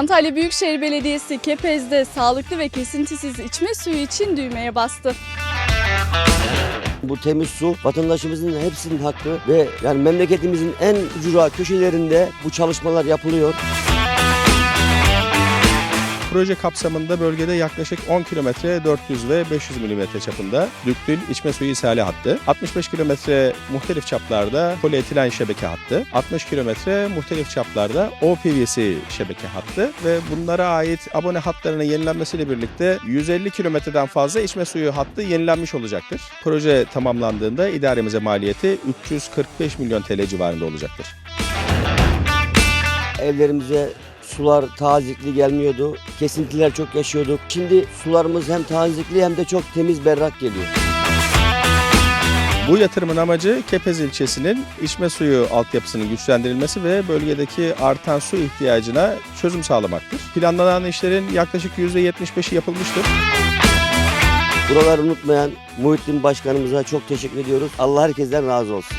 Antalya Büyükşehir Belediyesi Kepez'de sağlıklı ve kesintisiz içme suyu için düğmeye bastı. Bu temiz su vatandaşımızın hepsinin hakkı ve yani memleketimizin en ücra köşelerinde bu çalışmalar yapılıyor. Proje kapsamında bölgede yaklaşık 10 kilometre 400 ve 500 milimetre çapında düktül içme suyu ishali hattı, 65 kilometre muhtelif çaplarda polietilen şebeke hattı, 60 kilometre muhtelif çaplarda OPVC şebeke hattı ve bunlara ait abone hatlarının yenilenmesiyle birlikte 150 kilometreden fazla içme suyu hattı yenilenmiş olacaktır. Proje tamamlandığında idaremize maliyeti 345 milyon TL civarında olacaktır. Evlerimize sular tazikli gelmiyordu. Kesintiler çok yaşıyorduk. Şimdi sularımız hem tazikli hem de çok temiz berrak geliyor. Bu yatırımın amacı Kepez ilçesinin içme suyu altyapısının güçlendirilmesi ve bölgedeki artan su ihtiyacına çözüm sağlamaktır. Planlanan işlerin yaklaşık %75'i yapılmıştır. Buraları unutmayan Muhittin Başkanımıza çok teşekkür ediyoruz. Allah herkesten razı olsun.